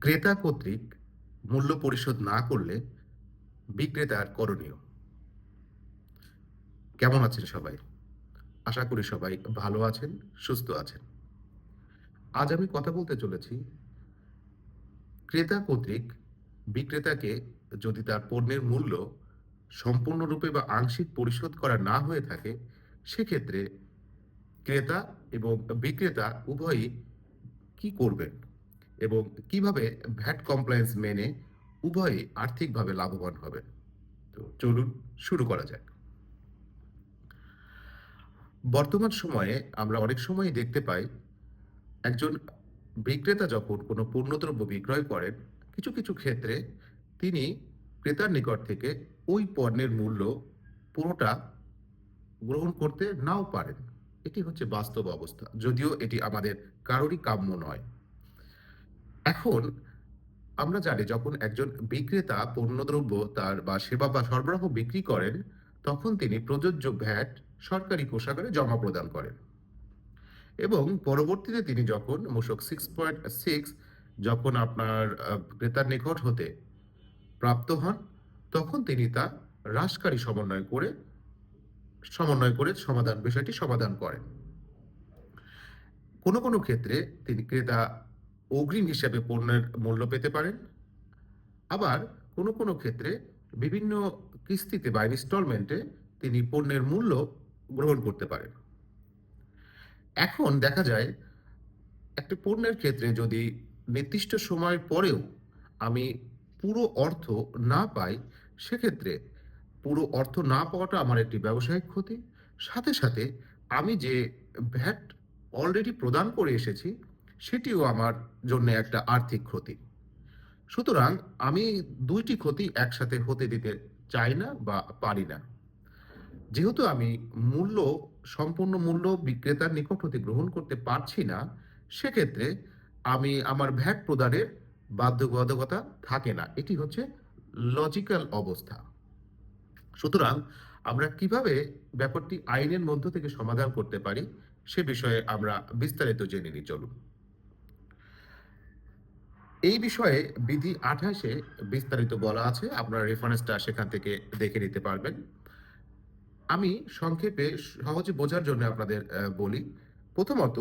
ক্রেতা কর্তৃক মূল্য পরিশোধ না করলে বিক্রেতার করণীয়। কেমন আছেন সবাই? আশা করি সবাই ভালো আছেন, সুস্থ আছেন। আজ আমি কথা বলতে চলেছি ক্রেতা কর্তৃক বিক্রেতাকে যদি তার পণ্যের মূল্য সম্পূর্ণরূপে বা আংশিক পরিশোধ করা না হয়ে থাকে, সেক্ষেত্রে ক্রেতা এবং বিক্রেতা উভয়ই কি করবেন? এবং কীভাবে ভ্যাট কমপ্লায়েন্স মেনে উভয়ই আর্থিকভাবে লাভবান হবে? তো চলুন শুরু করা যাক। বর্তমান সময়ে আমরা অনেক সময়ই দেখতে পাই, একজন বিক্রেতা যখন কোনো পণ্যদ্রব্য বিক্রয় করেন, কিছু কিছু ক্ষেত্রে তিনি ক্রেতার নিকট থেকে ওই পণ্যের মূল্য পুরোটা গ্রহণ করতে নাও পারেন। এটি হচ্ছে বাস্তব অবস্থা। যদিও এটি আমাদের কারোরই কাম্য নয়। এখন আমরা জানি যখন একজন বিক্রেতা পণ্যদ্রব্য তার বা সেবা বা সরবরাহ বিক্রি করেন, তখন তিনি প্রযোজ্য ভ্যাট সরকারি কোষাগারে জমা প্রদান করেন। এবং পরবর্তীতে তিনি যখন মূসক সিক্স পয়েন্ট সিক্স যখন আপনার ক্রেতার নিকট হতে প্রাপ্ত হন, তখন তিনি তা হ্রাসকারী সমন্বয় করে সমন্বয় করে সমাধান বিষয়টি সমাধান করেন। কোনো কোনো ক্ষেত্রে তিনি ক্রেতা অগ্রিম হিসাবে পণ্যের মূল্য পেতে পারেন। আবার কোনো কোনো ক্ষেত্রে বিভিন্ন কিস্তিতে বা ইনস্টলমেন্টে তিনি পণ্যের মূল্য গ্রহণ করতে পারেন। এখন দেখা যায়, একটা পণ্যের ক্ষেত্রে যদি নির্দিষ্ট সময়ের পরেও আমি পুরো অর্থ না পাই, সেক্ষেত্রে পুরো অর্থ না পাওয়াটা আমার একটি ব্যবসায়িক ক্ষতি। সাথে সাথে আমি যে ভ্যাট অলরেডি প্রদান করে এসেছি সেটিও আমার জন্য একটা আর্থিক ক্ষতি। সুতরাং আমি দুইটি ক্ষতি একসাথে হতে দিতে চাই না বা পারি না। যেহেতু আমি মূল্য, সম্পূর্ণ মূল্য বিক্রেতার নিকট হতে গ্রহণ করতে পারছি না, সেক্ষেত্রে আমি আমার ভ্যাট প্রদানের বাধ্যবাধকতা থাকে না। এটি হচ্ছে লজিক্যাল অবস্থা। সুতরাং আমরা কীভাবে ব্যাপারটি আইনের মধ্য থেকে সমাধান করতে পারি, সে বিষয়ে আমরা বিস্তারিত জেনে নিই। চলুন। এই বিষয়ে বিধি আঠাশে বিস্তারিত বলা আছে। আপনারা রেফারেন্সটা সেখান থেকে দেখে নিতে পারবেন। আমি সংক্ষেপে সহজে বোঝার জন্য আপনাদের বলি। প্রথমত,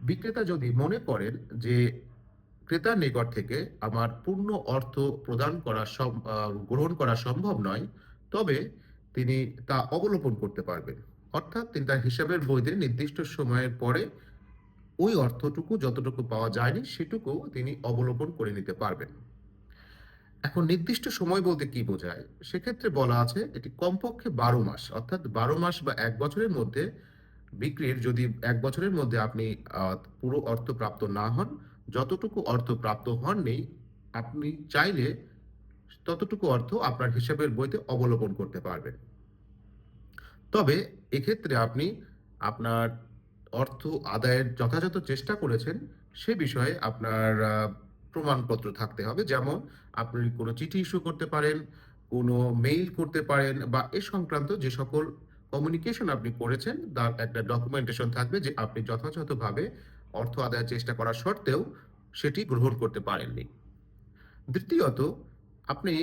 বিক্রেতা যদি মনে করেন যে ক্রেতার নিকট থেকে আমার পূর্ণ অর্থ প্রদান করা গ্রহণ করা সম্ভব নয়, তবে তিনি তা অবলোপন করতে পারবেন। অর্থাৎ তিনি তার হিসাবের বইতে নির্দিষ্ট সময়ের পরে ওই অর্থটুকু যতটুকু পাওয়া যায়নি সেটুকু তিনি অবলোপন করে নিতে পারবেন। এখন নির্দিষ্ট সময় বলতে কি বোঝায়? সেক্ষেত্রে বলা আছে এটি কমপক্ষে বারো মাস, অর্থাৎ বারো মাস বা এক বছরের মধ্যে বিক্রির যদি এক বছরের মধ্যে আপনি পুরো অর্থ প্রাপ্ত না হন, যতটুকু অর্থ প্রাপ্ত হননি, আপনি চাইলে ততটুকু অর্থ আপনার হিসাবের বইতে অবলোপন করতে পারবেন। তবে এক্ষেত্রে আপনি আপনার অর্থ আদায়ের যথাযথ চেষ্টা করেছেন, সে বিষয়ে আপনার প্রমাণপত্র থাকতে হবে। যেমন, আপনি কোনো চিঠি ইস্যু করতে পারেন, কোনো মেইল করতে পারেন, বা এ সংক্রান্ত যে সকল কমিউনিকেশন আপনি করেছেন, তার একটা ডকুমেন্টেশন থাকবে যে আপনি যথাযথভাবে অর্থ আদায়ের চেষ্টা করা সত্ত্বেও সেটি গ্রহণ করতে পারেননি। দ্বিতীয়ত, আপনি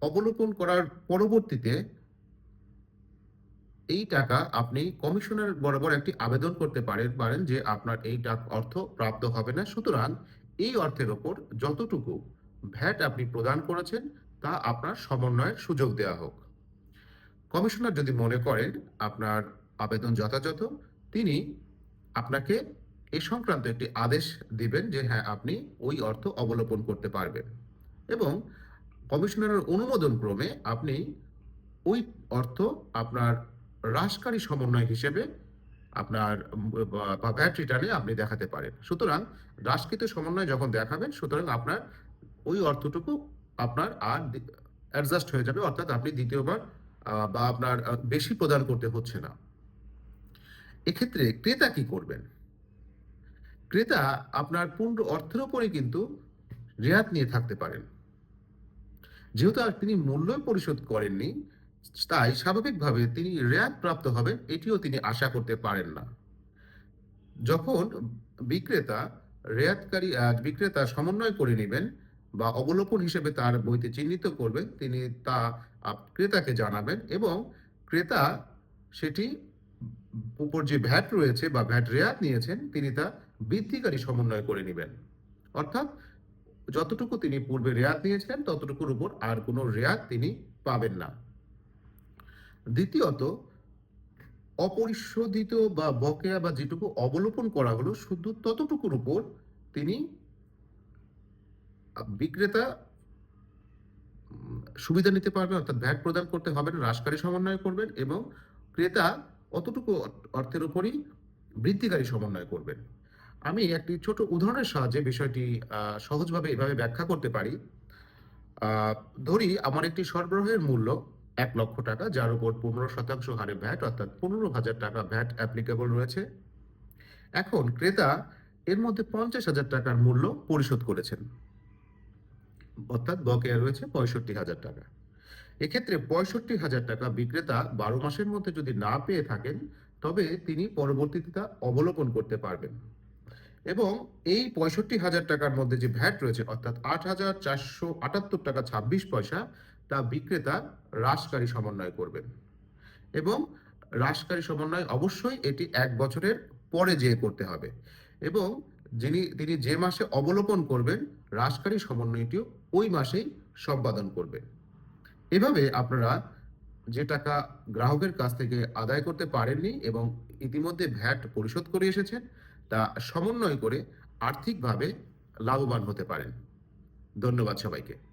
অবলোকন করার পরবর্তীতে এই টাকা আপনি কমিশনের বরাবর একটি আবেদন করতে পারেন পারেন যে আপনার এই অর্থ প্রাপ্ত হবে না। সুতরাং এই অর্থের ওপর যতটুকু ভ্যাট আপনি প্রদান করেছেন, তা আপনার সমন্বয়ের সুযোগ দেওয়া হোক। কমিশনার যদি মনে করেন আপনার আবেদন যথাযথ, তিনি আপনাকে এ সংক্রান্ত একটি আদেশ দিবেন যে হ্যাঁ আপনি ওই অর্থ অবলোপন করতে পারবেন। এবং কমিশনারের অনুমোদন ক্রমে আপনি ওই অর্থ আপনার হ্রাসকারী সমন্বয় হিসেবে আপনার ভ্যাট রিটার্নে আপনি দেখাতে পারেন। সুতরাং হ্রাসকৃত সমন্বয় যখন দেখাবেন, সুতরাং আপনার ওই অর্থটুকু আপনার আর অ্যাডজাস্ট হয়ে যাবে, অর্থাৎ আপনি দ্বিতীয়বার বা আপনার বেশি প্রদান করতে হচ্ছে না। এক্ষেত্রে ক্রেতা কি করবেন? ক্রেতা আপনার পূর্ণ অর্থের উপরে কিন্তু রেয়াত নিয়ে থাকতে পারেন। যেহেতু তিনি মূল্য পরিশোধ করেননি তাই স্বাভাবিকভাবে তিনি রেয়াত প্রাপ্ত হবে, এটিও তিনি আশা করতে পারেন না। যখন বিক্রেতা রেয়াতকারী বিক্রেতা সমন্বয় করে নেবেন বা অবলোকন হিসেবে তার বইতে চিহ্নিত করবেন, তিনি তা ক্রেতাকে জানাবেন এবং ক্রেতা সেটি উপর যে ভ্যাট রয়েছে বা ভ্যাট রেয়াত নিয়েছেন, তিনি তা বৃদ্ধিকারী সমন্বয় করে নেবেন। অর্থাৎ যতটুকু তিনি পূর্বে রেয়াত নিয়েছিলেন, ততটুকুর উপর আর কোনো রেয়াত তিনি পাবেন না। দ্বিতীয়ত, অপরিশোধিত বা বকেয়া বা যেটুকু অবলোপন করা হলো, শুধু ততটুকুর উপর তিনি বিক্রেতা সুবিধা নিতে পারবেন, অর্থাৎ ভ্যাট প্রদান করতে হবে না, হ্রাসকারী সমন্বয় করবেন এবং ক্রেতা অতটুকু অর্থের উপরই বৃদ্ধিকারী সমন্বয় করবেন। আমি একটি ছোট উদাহরণের সাহায্যে বিষয়টি সহজভাবে এভাবে ব্যাখ্যা করতে পারি। ধরি, আমার একটি সরবরাহের মূল্য এক লক্ষ টাকা, যার উপর পনেরো শতাংশ হারে ভ্যাট, অর্থাৎ পনেরো হাজার টাকা ভ্যাট অ্যাপ্লিকেবল রয়েছে। এখন ক্রেতা এর মধ্যে পঞ্চাশ হাজার টাকার মূল্য পরিশোধ করেছেন। অর্থাৎ বকেয়া রয়েছে পঁয়ষট্টি হাজার টাকা। এক্ষেত্রে পঁয়ষট্টি হাজার টাকা বিক্রেতা বারো মাসের মধ্যে যদি না পেয়ে থাকেন, তবে তিনি পরবর্তীতে তা অবলোকন করতে পারবেন। এবং এই পঁয়ষট্টি হাজার টাকার মধ্যে যে ভ্যাট রয়েছে, অর্থাৎ আট হাজার চারশো আটাত্তর টাকা ছাব্বিশ পয়সা তা বিক্রেতা হ্রাসকারী সমন্বয় করবেন এবং হ্রাসকারী সমন্বয় অবশ্যই এটি এক বছরের পরে যেয়ে করতে হবে। এবং যিনি, তিনি যে মাসে অবলোকন করবেন, হ্রাসকারী সমন্বয়টিও ওই মাসেই সম্পাদন করবেন এভাবে আপনারা যে টাকা গ্রাহকের কাছ থেকে আদায় করতে পারেননি এবং ইতিমধ্যে ভ্যাট পরিশোধ করে এসেছেন, তা সমন্বয় করে আর্থিকভাবে লাভবান হতে পারেন। ধন্যবাদ সবাইকে।